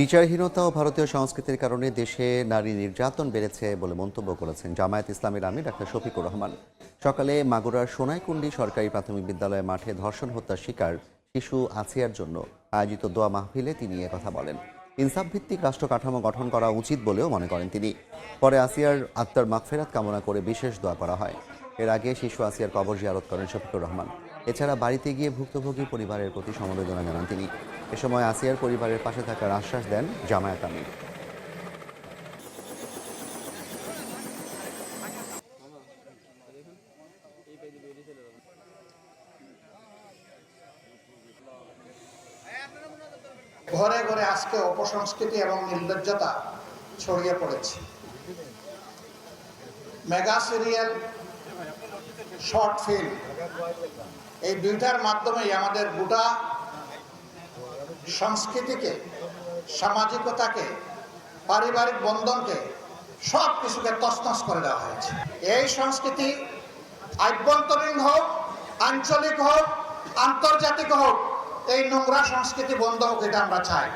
বিচারহীনতা ও ভারতীয় সংস্কৃতির কারণে দেশে নারী নির্যাতন বেড়েছে বলে মন্তব্য করেছেন জামায়াত ইসলামের আমির ডাক্তার শফিকুর রহমান। সকালে মাগুরার সোনাইকুণ্ডি সরকারি প্রাথমিক বিদ্যালয় মাঠে ধর্ষণ হত্যার শিকার শিশু আসিয়ার জন্য আয়োজিত দোয়া মাহফিলে তিনি কথা বলেন। ইনসাফ ভিত্তিক রাষ্ট্র কাঠামো গঠন করা উচিত বলেও মনে করেন তিনি। পরে আসিয়ার আত্মার মাগফেরাত কামনা করে বিশেষ দোয়া করা হয়। এর আগে শিশু আসিয়ার কবর জিয়ারত করেন শফিকুর রহমান। এছাড়া বাড়িতে গিয়ে ভুক্তভোগী পরিবারের প্রতি সমবেদনা জানান তিনি। এ সময় আসিয়ার পরিবারের পাশে থাকার আশ্বাস দেন জামায়াত আমির। ঘরে ঘরে আজকে অপসংস্কৃতি এবং নির্লজ্জতা ছড়িয়ে পড়েছে। Mega serial short film. এই দুইটার মাধ্যমেই আমাদের গোটা সংস্কৃতিকে, সামাজিকতাকে, পারিবারিক বন্ধনকে সব কিছুকে তছনছ করে দেওয়া হয়েছে। এই সংস্কৃতি আভ্যন্তরীণ হোক, আঞ্চলিক হোক, আন্তর্জাতিক হোক, এই নোংরা সংস্কৃতি বন্ধ হোক, এটা আমরা চাই।